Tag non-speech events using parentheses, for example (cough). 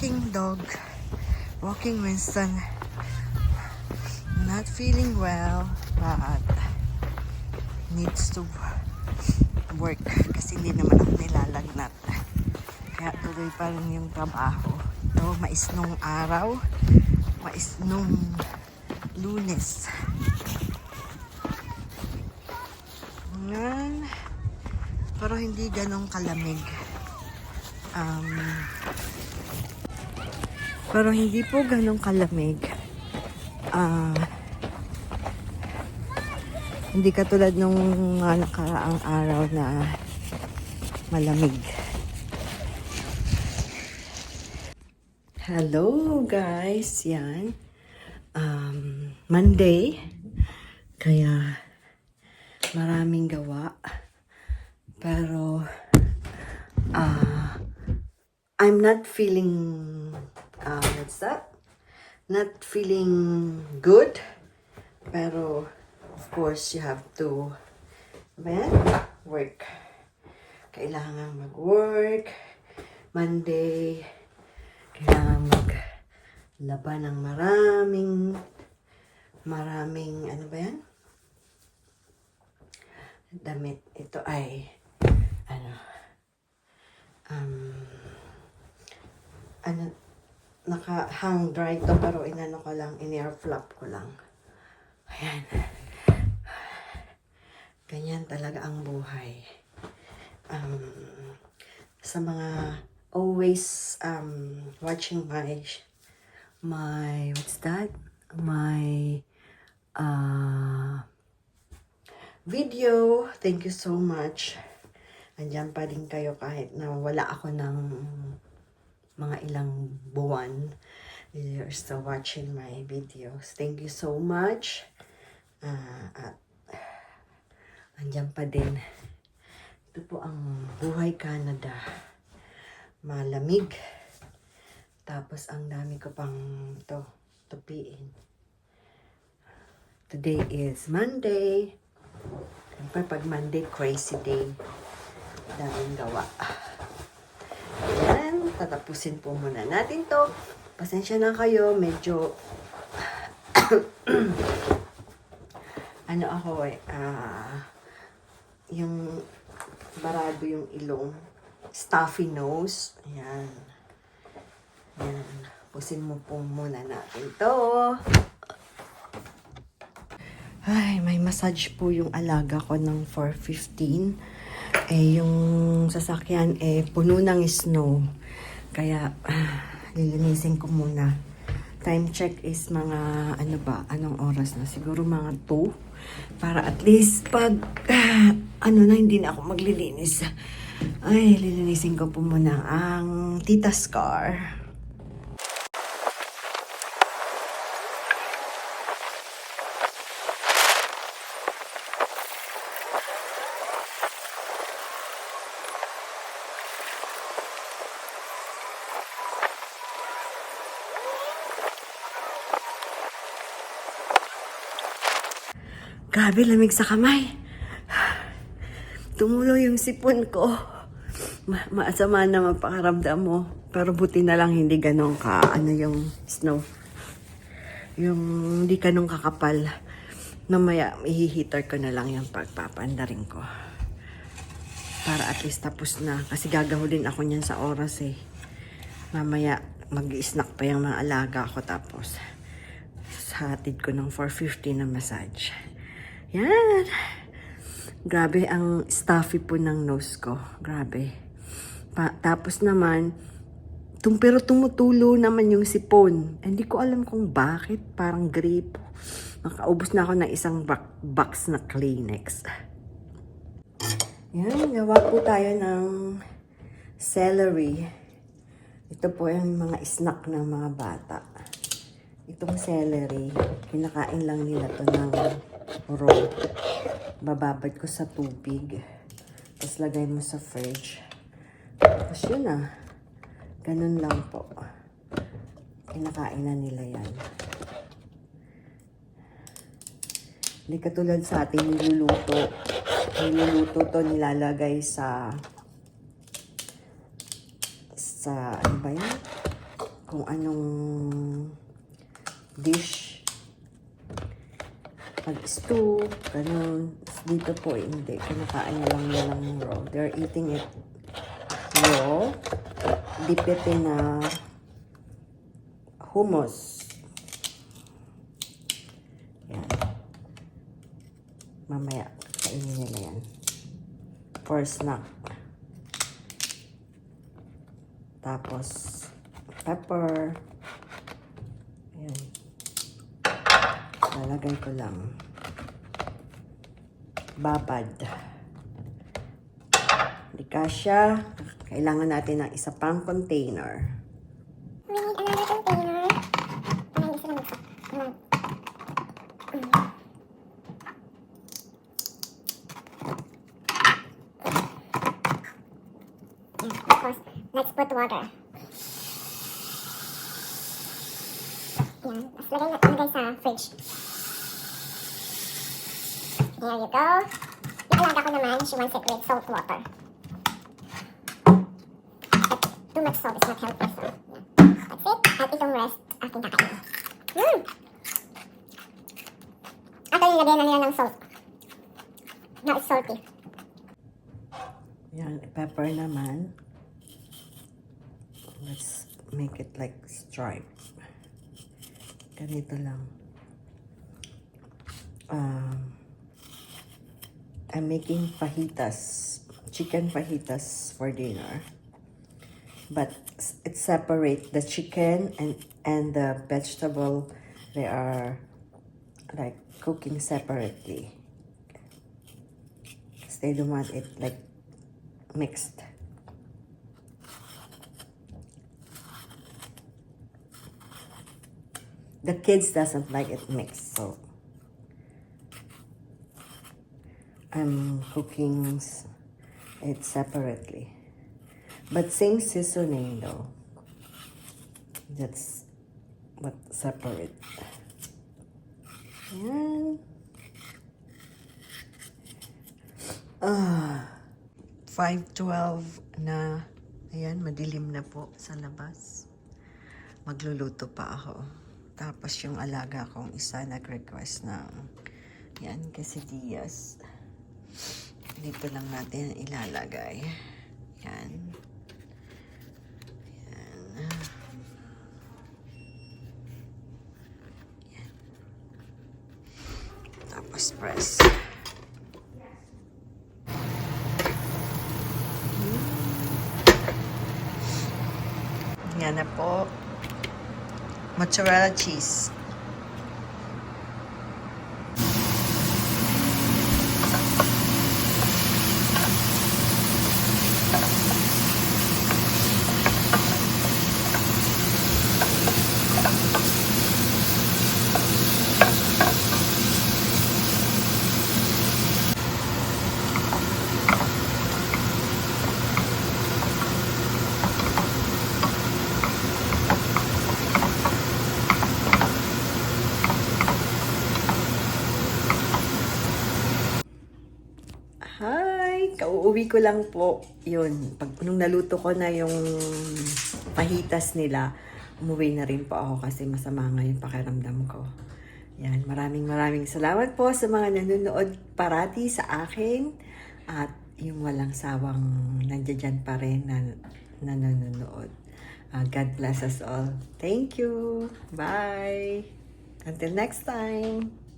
walking dog, walking Winston. Not feeling well, but needs to work kasi hindi naman ako nilalagnat. Kaya tuloy pa rin yung trabaho. Ito, maisnong araw, maisnong lunes. Yan. Pero hindi ganong kalamig. Um, pero hindi po ganong kalamig. Ah, hindi katulad nung mga nakaraang araw na malamig. Hello guys, yan. Um, Monday. Kaya maraming gawa. Pero ah I'm not feeling uh, what's that? Not feeling good. Pero of course you have to yan? work. Kailangan mag-work. Monday. Kailangan maglaban ng maraming maraming ano ba yan? Damit. Ito ay ano um ano naka hang dry to pero inano ko lang in air flap ko lang. Ayan. Ganyan talaga ang buhay. Um sa mga always um watching my my what's that? My uh video. Thank you so much. Andyan pa rin kayo kahit na wala ako ng mga ilang buwan. You're still watching my videos. Thank you so much. Ah, at andyan pa din. Ito po ang buhay Canada. Malamig. Tapos ang dami ko pang to tupiin. Today is Monday. Siyempre pag Monday, crazy day. Daming gawa. Tatapusin po muna natin to. Pasensya na kayo, medyo (clears throat) ano ako eh, ah, yung barado yung ilong, stuffy nose, ayan. Ayan, pusin mo po muna natin to. Ay, may massage po yung alaga ko ng 415 eh yung sasakyan eh puno ng snow. Kaya (sighs) lilinisin ko muna. Time check is mga ano ba, anong oras na? Siguro mga 2 para at least pag (sighs) ano na hindi na ako maglilinis. Ay, lilinisin ko po muna ang Tita's car. Grabe, lamig sa kamay. Tumulo yung sipon ko. Ma maasama na mapakaramdam mo. Pero buti na lang hindi ganun ka, ano yung snow. Yung hindi ganun kakapal. Mamaya, ihihitar ko na lang yung pagpapandarin ko. Para at least tapos na. Kasi gagahulin ako niyan sa oras eh. Mamaya, mag-snack pa yung mga alaga ko tapos hatid ko ng 450 na massage. Yan. Grabe ang stuffy po ng nose ko. Grabe. Pa, tapos naman, tum, pero tumutulo naman yung sipon. Hindi ko alam kung bakit. Parang gripo. Nakaubos na ako ng isang box na Kleenex. Yan, gawa po tayo ng celery. Ito po yung mga snack ng mga bata. Itong celery, kinakain lang nila to ng raw. Bababad ko sa tubig. Tapos lagay mo sa fridge. Tapos yun ah. Ganun lang po. Kinakain na nila yan. Hindi katulad sa ating niluluto. Niluluto to nilalagay sa sa ano ba yan? kung anong dish. Pag stew, ganun. Dito po, hindi. Kinakain na lang nila ng raw. They're eating it raw. Dip it in a hummus. Yan. Mamaya, kainin nila yan. For snack. Tapos, pepper. Ayan. Lalagay ko lang. Babad. Hindi kasya. Kailangan natin ng isa pang container. We need another container. Sila mag- mag- Yeah, of course. Let's put water. Yan. Tapos lagay, lagay sa fridge. There you go. Yung ko naman, she wants it with salt water. But too much salt is not healthy, so yeah. That's it. At itong rest, aking kakainin. Hmm! Ito yung lagyan na nila ng salt. Now it's salty. Yan, pepper naman. Let's make it like stripe. Ganito lang. Um, I'm making fajitas, chicken fajitas for dinner. But it separate the chicken and and the vegetable. They are like cooking separately. they don't want it like mixed. The kids doesn't like it mixed, so I'm cooking it separately. But same seasoning though. That's what separate. Yan. Ah. 5.12 na, ayan, madilim na po sa labas. Magluluto pa ako. Tapos yung alaga kong isa nag-request ng, yan, quesadillas. Dito lang natin ilalagay. Yan. Yan. Yan. Tapos press. Yan na po. Mozzarella cheese. Kauuwi ko lang po. Yun, pag nung naluto ko na yung pahitas nila, umuwi na rin po ako kasi masama nga yung pakiramdam ko. Yan, maraming maraming salamat po sa mga nanonood parati sa akin at yung walang sawang nandiyan pa rin na, na nanonood. Ah, God bless us all. Thank you. Bye. Until next time.